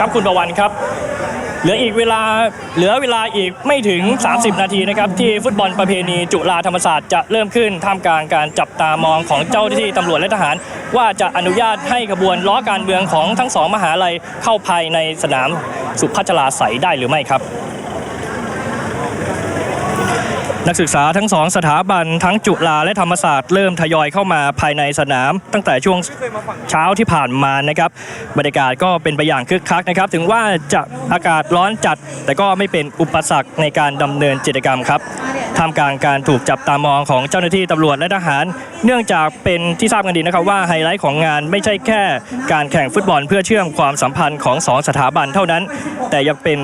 ครับคุณประวันครับเหลืออีกเวลาเหลือเวลาอีกไม่ถึง 30 นาทีนะครับที่ฟุตบอลประเพณีจุฬาธรรมศาสตร์จะเริ่มขึ้นท่ามกลางการจับตามองของเจ้าหน้าที่ตำรวจและทหาร ว่าจะอนุญาตให้ขบวนล้อการเมืองของทั้งสองมหาลัยเข้าภายในสนามสุพัชลาใสได้หรือไม่ครับ นักศึกษาทั้งสองสถาบันทั้งจุฬาและธรรมศาสตร์เริ่มทยอยเข้ามาภายในสนาม ตั้งแต่ช่วงเช้าที่ผ่านมานะครับบรรยากาศก็เป็นไปอย่างคึกคักนะครับ ถึงว่าจะอากาศร้อนจัด แต่ก็ไม่เป็นอุปสรรคในการดำเนินกิจกรรมครับท่ามกลางการถูกจับตามองของเจ้าหน้าที่ตำรวจและทหาร เนื่องจากเป็นที่ทราบกันดีนะครับว่าไฮไลท์ของงานไม่ใช่แค่การแข่งฟุตบอลเพื่อเชื่อมความสัมพันธ์ของสองสถาบันเท่านั้น แต่ยังเป็น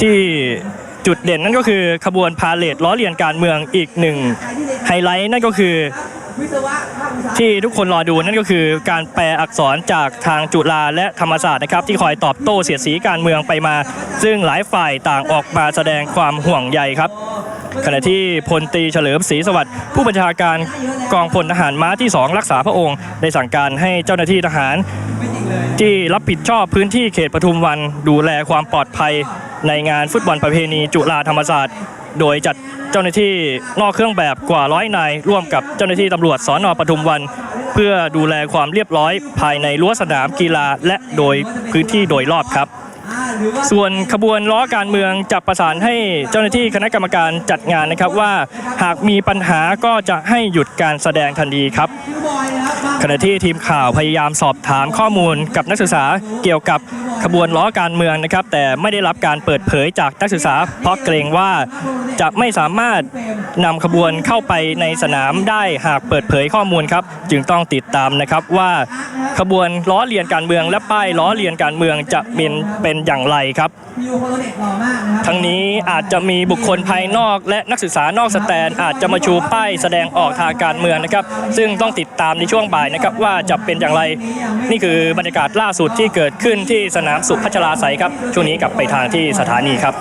ที่ จุดเด่นนั่นก็คือขบวนพาเลทล้อเลียนการเมืองอีกหนึ่งไฮไลท์นั่นก็คือที่ทุกคนรอดูนั่นก็คือการแปลอักษรจากทางจุฬาและธรรมศาสตร์นะครับ ที่คอยตอบโต้เสียดสีการเมืองไปมา ซึ่งหลายฝ่ายต่างออกมาแสดงความห่วงใยครับ ขณะที่พลตรีเฉลิมศรีสวัสดิ์ผู้บัญชาการกองพลทหารม้าที่ 2 รักษาพระองค์ ได้สั่งการให้เจ้าหน้าที่ทหาร ที่รับผิดชอบพื้นที่เขตปทุมวัน ดูแลความปลอดภัยในงานฟุตบอลประเพณีจุฬาธรรมศาสตร์ โดยจัดเจ้าหน้าที่นอกเครื่องแบบกว่าร้อยนายร่วมกับเจ้าหน้าที่ตำรวจสอนอปทุมวัน เพื่อดูแลความเรียบร้อย ภายในรั้วสนามกีฬาและโดยพื้นที่โดยรอบครับส่วนขบวนล้อการเมืองจะประสานให้เจ้าหน้าที่คณะกรรมการจัดงานนะครับว่า หากมีปัญหาก็จะให้หยุดการแสดงทันทีครับ ขณะที่ทีมข่าวพยายามสอบถามข้อมูลกับนักศึกษาเกี่ยวกับ ขบวนล้อการเมืองนะครับ แต่ไม่ได้รับการเปิดเผยจากนักศึกษา เพราะเกรงว่าจะไม่สามารถนำขบวนเข้าไปในสนามได้หากเปิดเผยข้อมูลครับ จึงต้องติดตามนะครับว่าขบวนล้อเลียนการเมืองและป้ายล้อเลียนการเมืองจะเป็นเป็นอย่างไรครับ ทั้งนี้อาจจะมีบุคคลภายนอก และนักศึกษานอกสแตนอาจจะมาชูป้ายแสดงออกทางการเมืองนะครับ ซึ่งต้องติดตามในช่วงบ่ายนะครับว่าจะเป็นอย่างไร นี่คือบรรยากาศล่าสุดที่เกิดขึ้นที่สนามสุพัชราไสยครับช่วงนี้กลับไปทางที่สถานีครับ